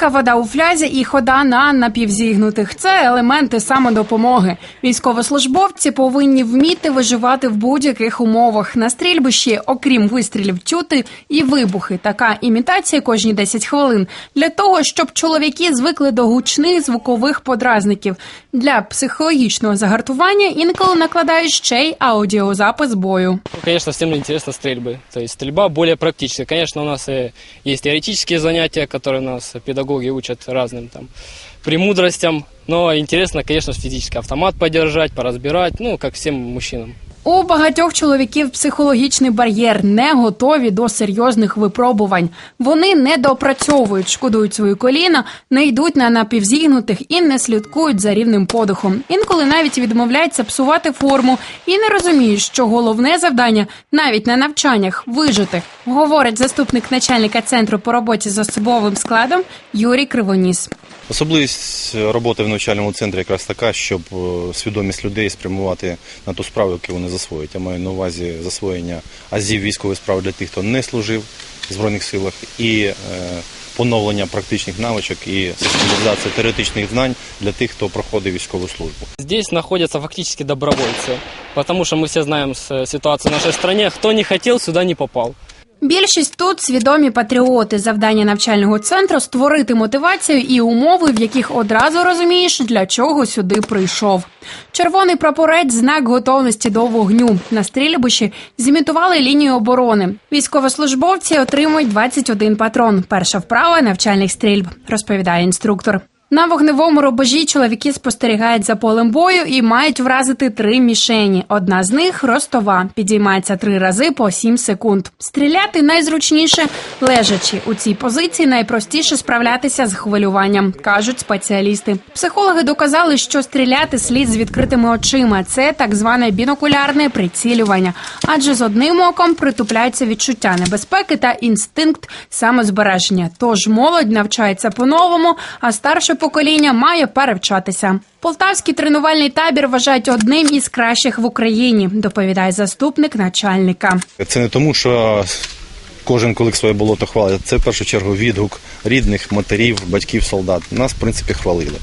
Шапка, вода у флязі і хода на напівзігнутих це елементи самодопомоги. Військовослужбовці повинні вміти виживати в будь-яких умовах. На стрільбищі, окрім вистрілів, чути і вибухи. Така імітація кожні 10 хвилин для того, щоб чоловіки звикли до гучних звукових подразників. Для психологічного загартування інколи накладають ще й аудіозапис бою. Ну, Конечно, всем интересно стрельбы. То есть стрельба более практичная. Конечно, у нас э, есть теоретические занятия, которые нас педагоги учат разным там премудростям. Но интересно, конечно, физически автомат подержать, поразбирать, ну, как всем мужчинам. У багатьох чоловіків психологічний бар'єр не готові до серйозних випробувань. Вони не допрацьовують, шкодують свої коліна, не йдуть на напівзігнутих і не слідкують за рівним подихом. Інколи навіть відмовляються псувати форму і не розуміють, що головне завдання навіть на навчаннях вижити, говорить заступник начальника центру по роботі з особовим складом Юрій Кривоніс. Особливість роботи в навчальному центрі якраз така, щоб е, свідомість людей спрямувати на ту справу, яку вони засвоять. Я маю на увазі засвоєння азів військової справи для тих, хто не служив в Збройних силах, і е, поновлення практичних навичок і систематизація теоретичних знань для тих, хто проходить військову службу. Здесь находятся фактически добровольцы, потому что мы все знаем с- ситуацию в нашей стране. Кто не хотел, сюда не попал. Більшість тут свідомі патріоти. Завдання навчального центру створити мотивацію і умови, в яких одразу розумієш, для чого сюди прийшов. Червоний прапорець знак готовності до вогню. На стрільбищі зімітували лінію оборони. Військовослужбовці отримують 21 патрон. Перша вправа навчальних стрільб, розповідає інструктор. На вогневому рубежі чоловіки спостерігають за полем бою і мають вразити три мішені. Одна з них ростова, підіймається три рази по 7 секунд. Стріляти найзручніше лежачи. У цій позиції найпростіше справлятися з хвилюванням, кажуть спеціалісти. Психологи доказали, що стріляти слід з відкритими очима. Це так зване бінокулярне прицілювання, адже з одним оком притупляється відчуття небезпеки та інстинкт самозбереження. Тож молодь навчається по-новому, а старше покоління має перевчатися. Полтавський тренувальний табір вважають одним із кращих в Україні, доповідає заступник начальника. Це не тому, що кожен колик своє болото хвалить. Це в першу чергу відгук рідних, матерів, батьків, солдат. Нас, в принципі, хвалили.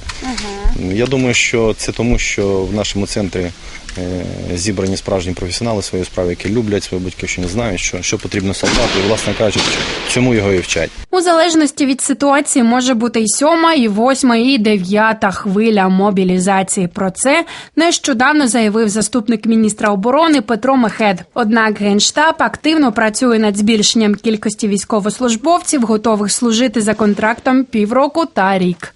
Я думаю, що це тому, що в нашому центрі е, зібрані справжні професіонали своєї справи, які люблять свою батьківщину, знають, що, що потрібно солдату, і, власне кажучи, чому його і вчать. У залежності від ситуації може бути і сьома, і восьма, і дев'ята хвиля мобілізації. Про це нещодавно заявив заступник міністра оборони Петро Мехед. Однак генштаб активно працює над збільшенням кількості військовослужбовців, готових служити за контрактом півроку та рік.